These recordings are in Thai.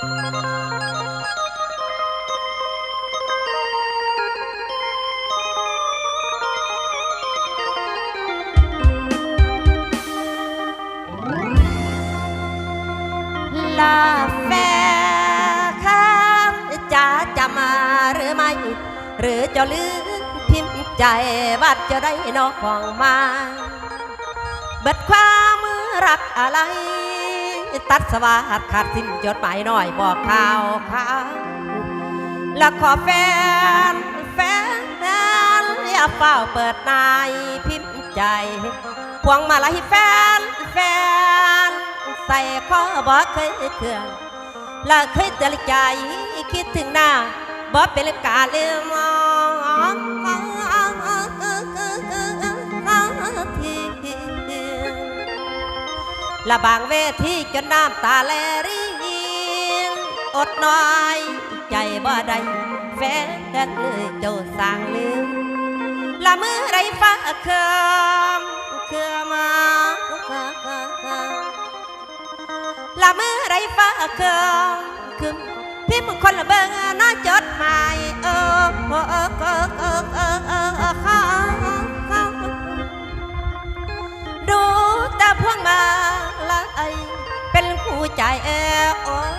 ลาแฟข้างจะจะมาหรือไม่ หรือจะลืมพิมพ์ใจว่าจะได้นอกของมา เบิดความมือรักอะไร ตัดสวาดขาดสิ้นจดหมายหน่อยบอกข่าวข่าวแล้วขอแฟนแฟนอย่าเฝ้าเปิดนายพิมพ์ใจพวงมาลัยแฟนแฟนใส่ข้อบอกเคยเครื่องและเคยเตือนใจคิดถึงหน้าบอกเป็นกาเลืมมอง ละบางเวทีจนน้ำตาแลริงอดน้อยใจบ่ได้แฟนเลยเจ้าสร้างลืมละมือไรฟ้าเคืมเคืมมาละมือไรฟ้าเคืมคืมพี่มึงคนละเบิงน่าจดหมายเออเออเออเออเออเออเออเออข้าดูแต่พวงมา เป็นคู่ใจเออโอ้ย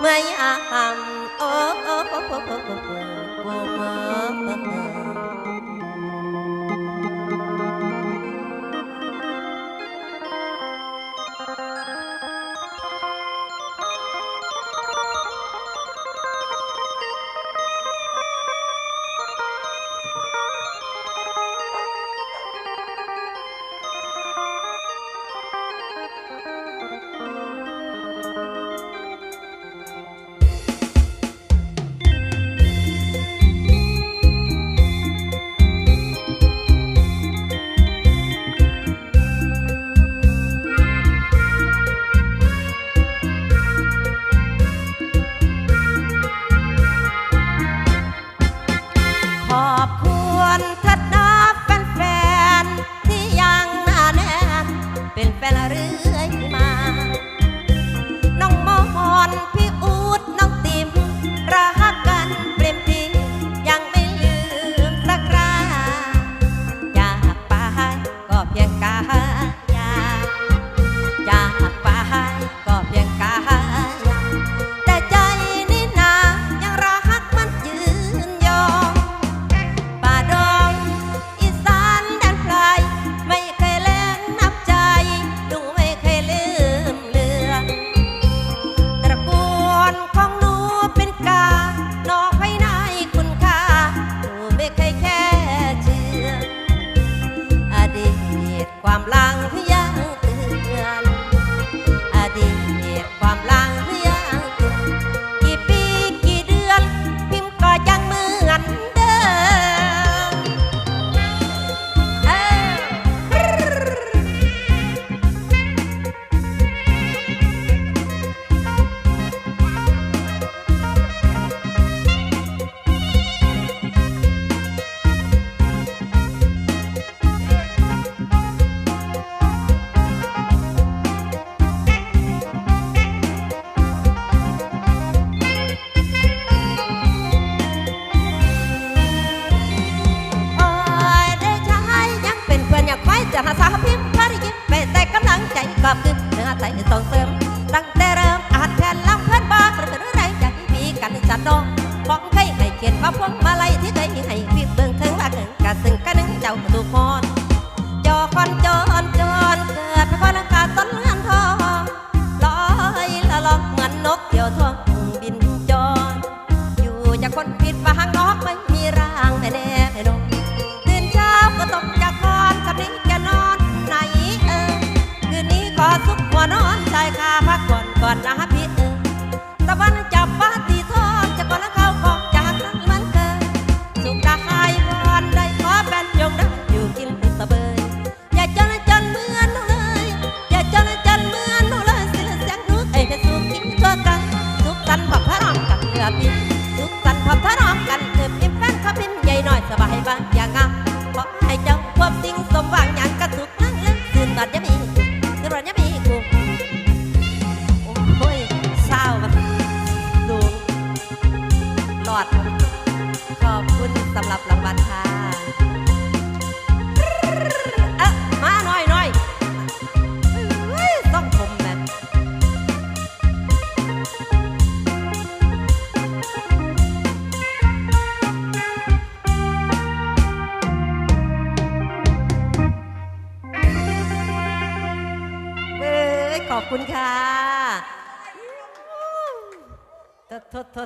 เมื่อยามโอ้โอ้โอ้โอ้โอ้โอ้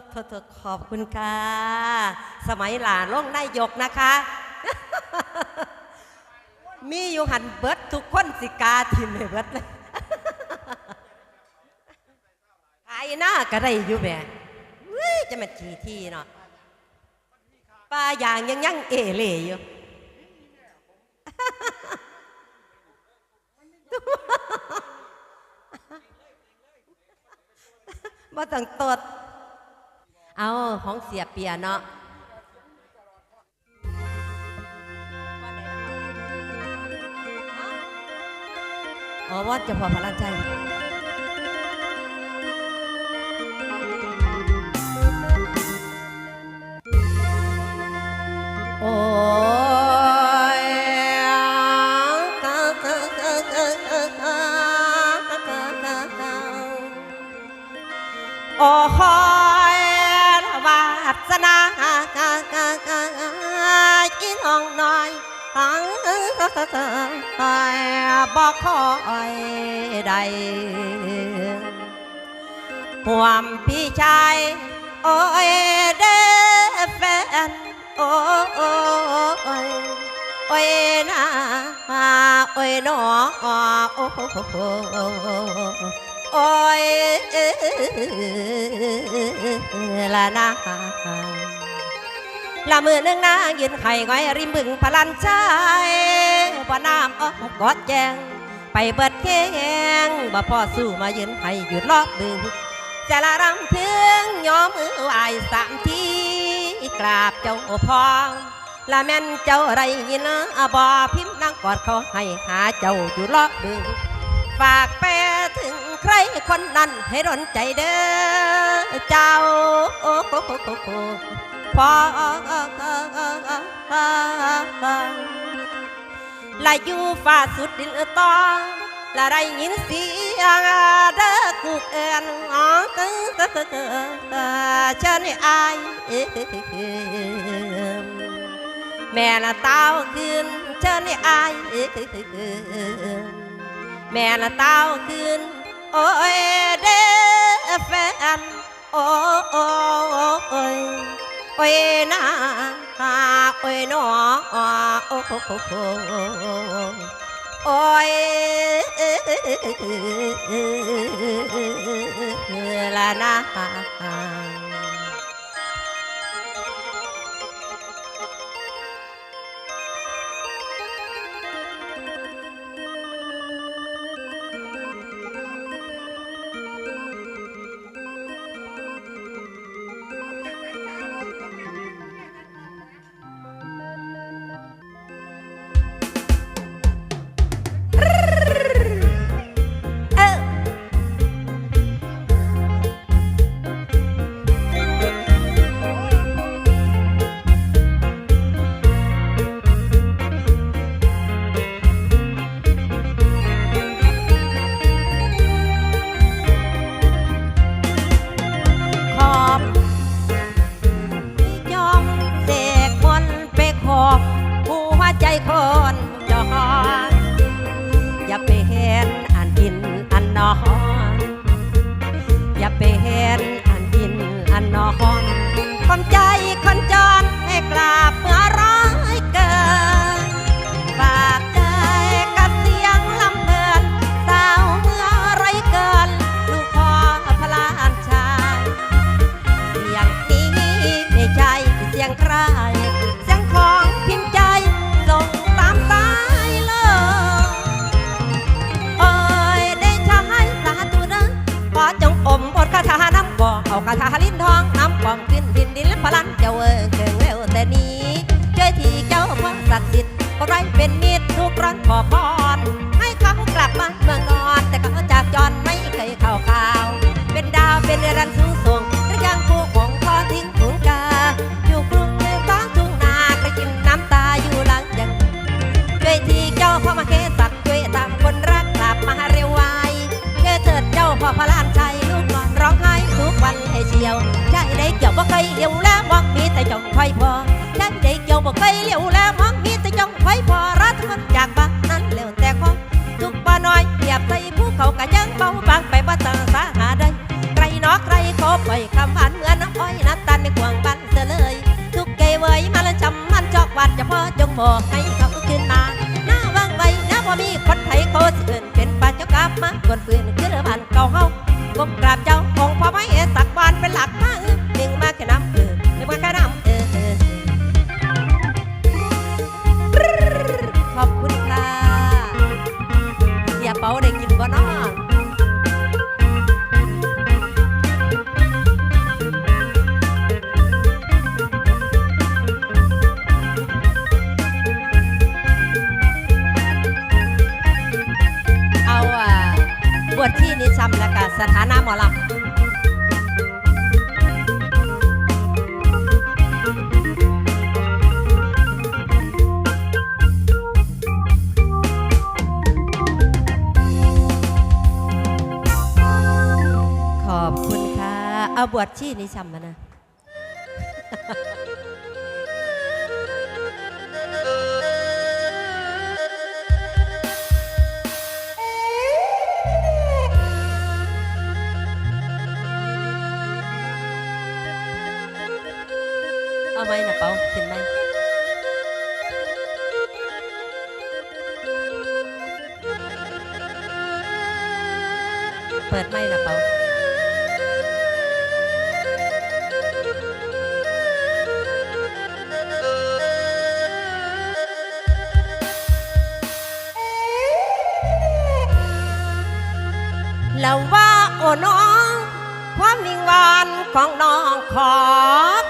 ษโทษขอบคุณค่ะ สมัยหลานล่งนายกนะคะ มีอยู่หันเบิดทุกคนสิกาทิมให้เบิดเลยขายหน้าก็ได้อยู่แม่จะมาทีที่เนาะป้าอย่างยังยังเอเล่อยู่บ่ต้งตด เอาของเสียเปียเนาะอ๋อว่าจะพอพลังใจ องน้อยบอกคอยใดห่วมพี่ชาย โอ้ยเด้แฟน โอ้โอ้โอ้ยโอ้ยนะโอ้ยนอโอ้โอ้โอ้ยละนะ ละมือหนึ่งนางยืนไข่ก้อยริมบึงพลันชายบ่น้ำอ้อกอดแจงไปเบิดแข้งบ่พ่อสู้มายืนไข่หยุดรอบดึงจะละรำพึงยอมมือไหวสามทีกราบเจ้าพองละแม่นเจ้าไรยินอบอพิมพ์นั่งกอดเขาให้หาเจ้าอยู่รอบดึงฝากแปรถึงใครคนนั้นให้ร้อนใจเด้อเจ้าโอ้โห là du pha sút đi to, là đây những sĩ à, đã cuộc ăn ngó cho nên ai mẹ là tao khuyên, cho ai mẹ là tao khuyên, ôi đế phê ăn ôi ôi ôi. โอ้ยนะาโอ้ยนอโอ้โหโอ้ยละนา เป็นดาวเป็นรันสูงส่งรือยังผู้ของทอทิ้งถุงกา อยู่กรุงเมืองท้องทุ่งนาไปกินน้ำตาอยู่หลังยังช่วยทีเจ้าพ่อมาเกสัตว์ช่วยตามคนรักกลับมาเร็วไวช่วยเถิดเจ้าพ่อพระลานชัยลูกนอนร้องไห้ทุกวันให้เชียวใจได้เกี่ยวบ่เคยเลี้ยวแล้วมองมีแต่จ้องคอยพอใจได้เกี่ยวบ่เคยเลี้ยวแล้ว จ เอาบวชที่นิชำมานะเอาไหมนะเปาเห็นไหมเปิดไหมนะเปา แล้วว่าโอ้น้อง ความวิงวอนของน้องขอ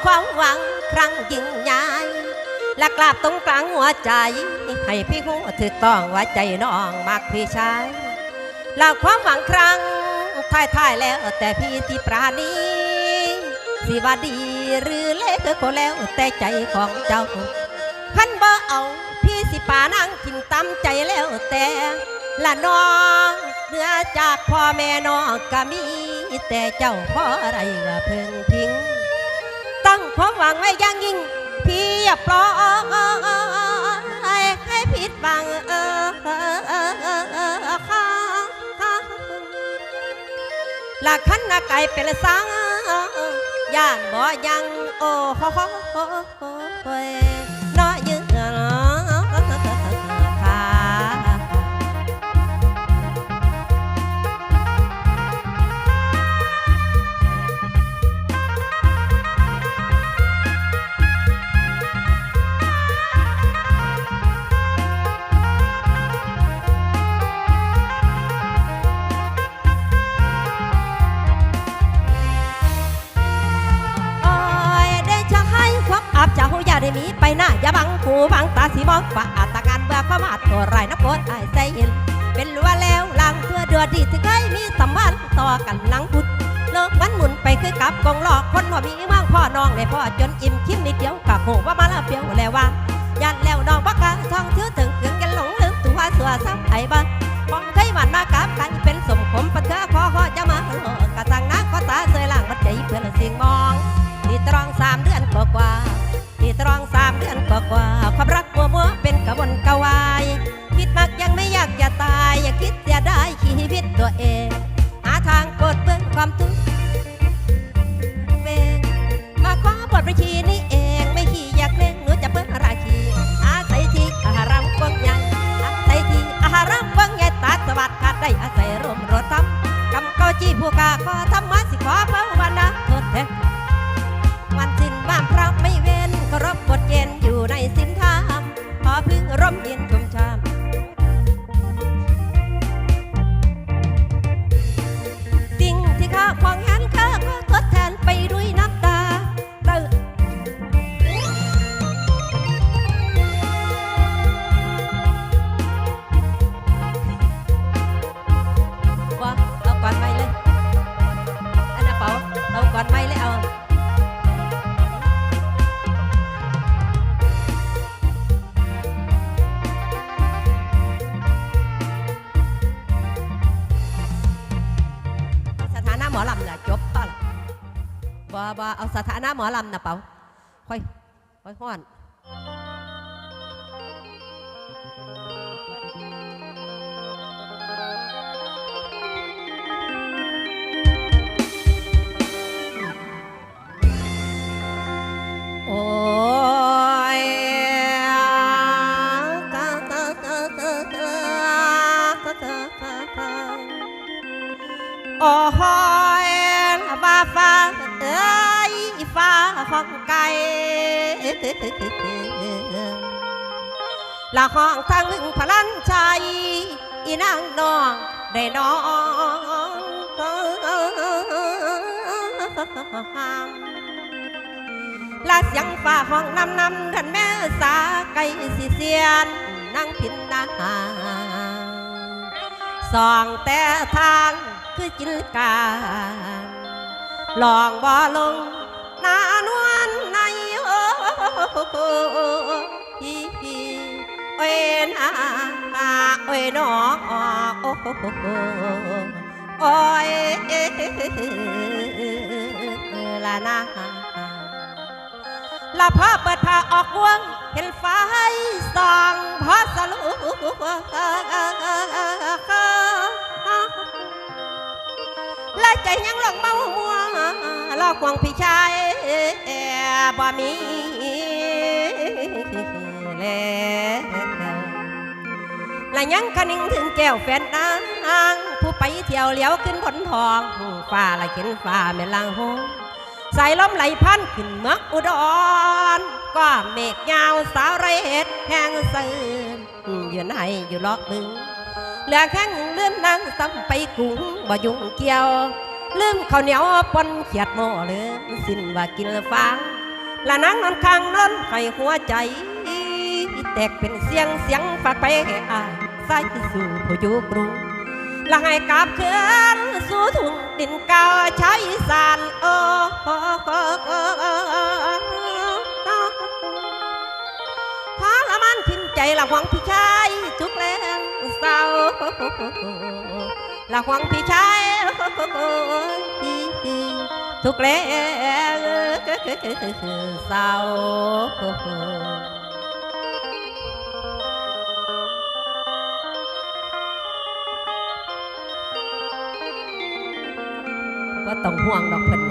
ความหวังครั้งยิ่งใหญ่และกราบตรงกลางหัวใจ ให้พี่หูถือต้องว่าใจน้องมักพี่ชายแล้วความหวังครั้งท้ายท้ายแล้วแต่พี่ที่ปราณีสิว่าดีหรือเล็กก็แล้วแต่ใจของเจ้าขันบ่เอาพี่สิป่านั่งกินตำใจแล้วแต่ละน้อง เหนือจากพ่อแม่น้องก็มี แต่เจ้าพราะอะไรว่าเพิ่งทิ้ง ตั้งความหวังไว้ยังยิ่งพี่อย่าปล่อยให้ผิดหวังเออเออเออเออเออค่ะละขันนาไก่เป็นสังย่านบ่ยังโอ้โห ไปคือกับกองหลอกคนว่ามีมั่งพ่อน้องได้พ่อจนอิ่มคิมนิดเดียวกับหูว่ามาละเปียวแล้วว่ายันแล้วน้องบักกาท่องเที่ยวถึงถึงกันหลงลืมตัวเสือซ้ำไอ้บ้านมองเคยหวานมากับกันเป็นสมขมปะเถือขอขอจะมาหลอกกะสังนักขอตาเสยล่างบัดใจเพื่อนสียงมองที่ตรองสามเดือนกว่ากว่าที่ตรองสามเดือนกว่ากว่าความรักมัวมัวเป็นกระวนกระวายคิดมากยังไม่อยากจะตายอย่าคิดอย่าได้ชีวิตตัวเองหาทางปลดเปลื้องความทุกข์ ผู้ก อนไม่เลยเอาสถานะหมอลำน่ะจบป่ะบ่บ่เอาสถานะหมอลำน่ะเปล่าค่อยค่อยห้อน โอ้โหยว่าฟ้าเอ้ยฟ้าของไก่ละห้องทางหนึ่งพลันชัยอีนางน้องได้น้องละเสียงฟ้าห้องนำนำดันแม่สาไก่สิเสียนนั่งพินนาสองแต่ทาง คือจินตการลองบ่ลงหนานวลในโอ้ฮีฮีโอ้ยนาโอ้ยน้องโอ้โอ้ยละนาละพ่อเปิดผ้าออกวงเห็นไฟส่องพอสลุแลใจยังหลงเมามัวลอกควงพี่ชายบ่มีแล้วและยังคนึงถึงแก้วแฟนนางผู้ไปเที่ยวเลี้ยวขึ้นผลทองฟ้าละเข็นฟ้าแม่ลังโฮใส่ลมไหลพันขึ้นเมืองอุดร ก็เมฆยาวสาวไรเห็ดแห้งซื่นอยู่ไหนอยู่ลาะบึง ลือแข้งเลืมนั่งซ้ำไปกุ้งบ่ยุ่งเกี่ยวลืมข้าวเหนียวปนเขียดหม้อเลือสิ้นว่ากินละฟางละนั่งนอนข้างนอนไข่หัวใจแตกเป็นเสียงเสียงฝากไปให้อายสายสู่ผู้อยู่กรุงละให้กลับเคือนสู่ทุ่งดินเก่าชายอีสานโอ้โทรมานทิมใจละหวังพี่ชายทุกแรง เศร้าละหวังพี่ชายทุกแรงเศร้าว่าต้องห่วงดอกเพิ่น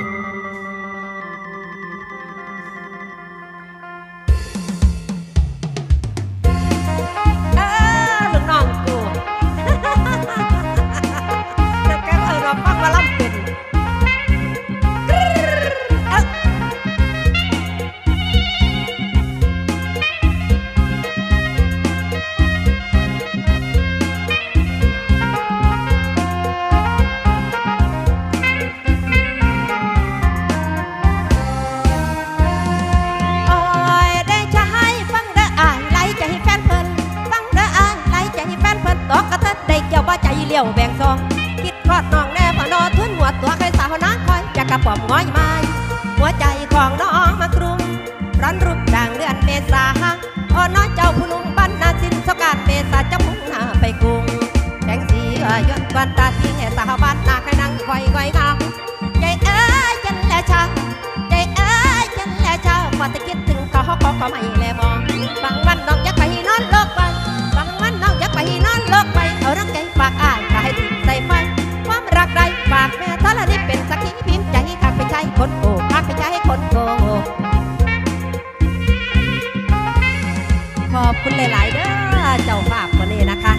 น้องมากรุงร้อนรุกดังเดือนเมษาโอ้น้องเจ้าผู้นุ่มบ้านนาสินสการเมษาจะมุ่งหน้าไปกรุงแสงสีเอ่ยย้อนกวนตาที่แห่สาวบ้านนาใครนั่งคอยคอยเงาใจเอ้ยจันแลชาใจเอ้ยฉันแลเช้าพอจะคิดถึงเขาเขาก็ไม่แลมองบางวันน้องอยากไปนอนโลกไปบางวันน้องอยากไปนอนโลกไปเอารักใจฝากอ้ายก็ให้ติดใส่ไฟความรักใดฝากแม่ทรณีเป็นสักขีพิมพ์ใจข้าไปใช้คนโก คุณหลาย ๆ เด้อเจ้าภาพคนนี้นะคะ